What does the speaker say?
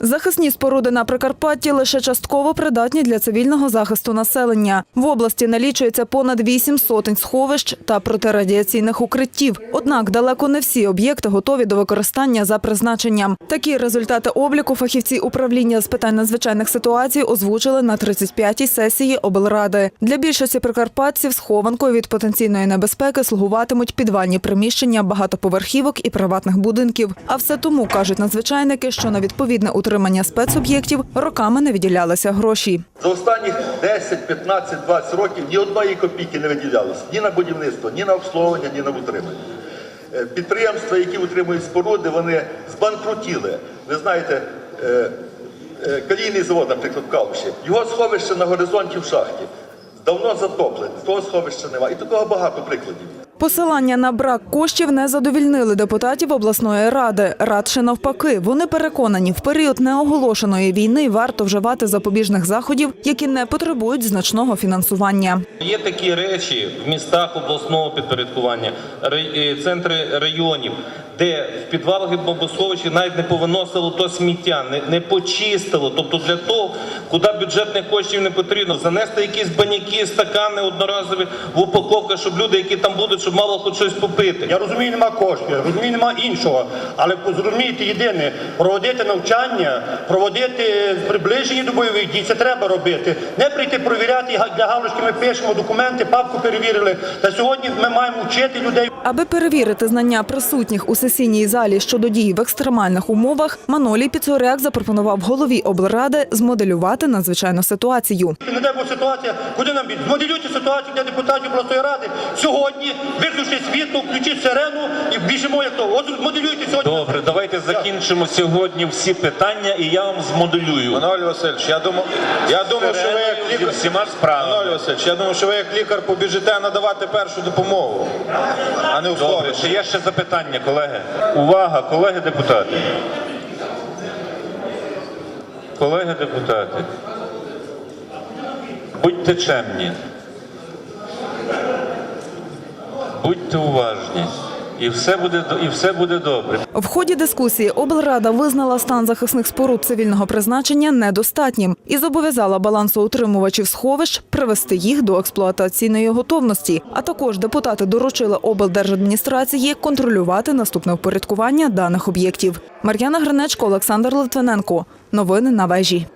Захисні споруди на Прикарпатті лише частково придатні для цивільного захисту населення. В області налічується понад вісім сотень сховищ та протирадіаційних укриттів. Однак далеко не всі об'єкти готові до використання за призначенням. Такі результати обліку фахівці управління з питань надзвичайних ситуацій озвучили на 35-й сесії облради. Для більшості прикарпатців схованкою від потенційної небезпеки слугуватимуть підвальні приміщення багатоповерхівок і приватних будинків. А все тому кажуть надзвичайники, що на відповідне утримання спецоб'єктів роками не виділялися гроші. За останніх 10, 15, 20 років ні одної копійки не виділялося ні на будівництво, ні на обслуговування, ні на утримання. Е, Підприємства, які утримують споруди, вони збанкрутіли. Ви знаєте, е, е, калійний завод, наприклад, в його сховище на горизонті в шахті. Давно затоплене, того сховища немає. І такого багато прикладів. Посилання на брак коштів не задовільнили депутатів обласної ради. Радше навпаки, вони переконані, в період неоголошеної війни варто вживати запобіжних заходів, які не потребують значного фінансування. Є такі речі в містах обласного підпорядкування, е, центри районів, де в підвалах і бомбосховищі навіть не повиносило то сміття, не почистило. Тобто для того, куди бюджетних коштів не потрібно, занести якісь баняки, стакани одноразові в упаковках, щоб люди, які там будуть, щоб мало хоч щось попити. Я розумію, нема коштів, я розумію, нема іншого. Але зрозумійте єдине, проводити навчання, проводити приближення до бойових дій, це треба робити. Не прийти провіряти га- для галочки, ми пишемо документи, папку перевірили. Та сьогодні ми маємо вчити людей. Аби перевірити знання присутніх у сесійній залі щодо дій в екстремальних умовах, Манолій Піцуряк запропонував голові облради змоделювати надзвичайну ситуацію. Не Бог ситуація, куди нам бід? Змоделюйте ситуацію для депутатів обласної ради. Сьогодні виключіть світло, включіть сирену і біжимо як то. От змоделюйте сьогодні. Добре, давайте закінчимо сьогодні всі питання, і я вам змоделюю. Маноль Васильович, я думав, я думав, що ви як Зі лікар. всіма справами. Маноль Васильович, я думав, що ви як лікар побіжите надавати першу допомогу, а не в Добре, чи є ще запитання, колеги? Увага, колеги депутати. Колеги депутати. Будьте чемні. Будьте уважні. І все буде, і все буде добре. В ході дискусії облрада визнала стан захисних споруд цивільного призначення недостатнім і зобов'язала балансоутримувачів сховищ привести їх до експлуатаційної готовності. А також депутати доручили облдержадміністрації контролювати наступне впорядкування даних об'єктів. Мар'яна Гринечко, Олександр Литвиненко. Новини на вежі.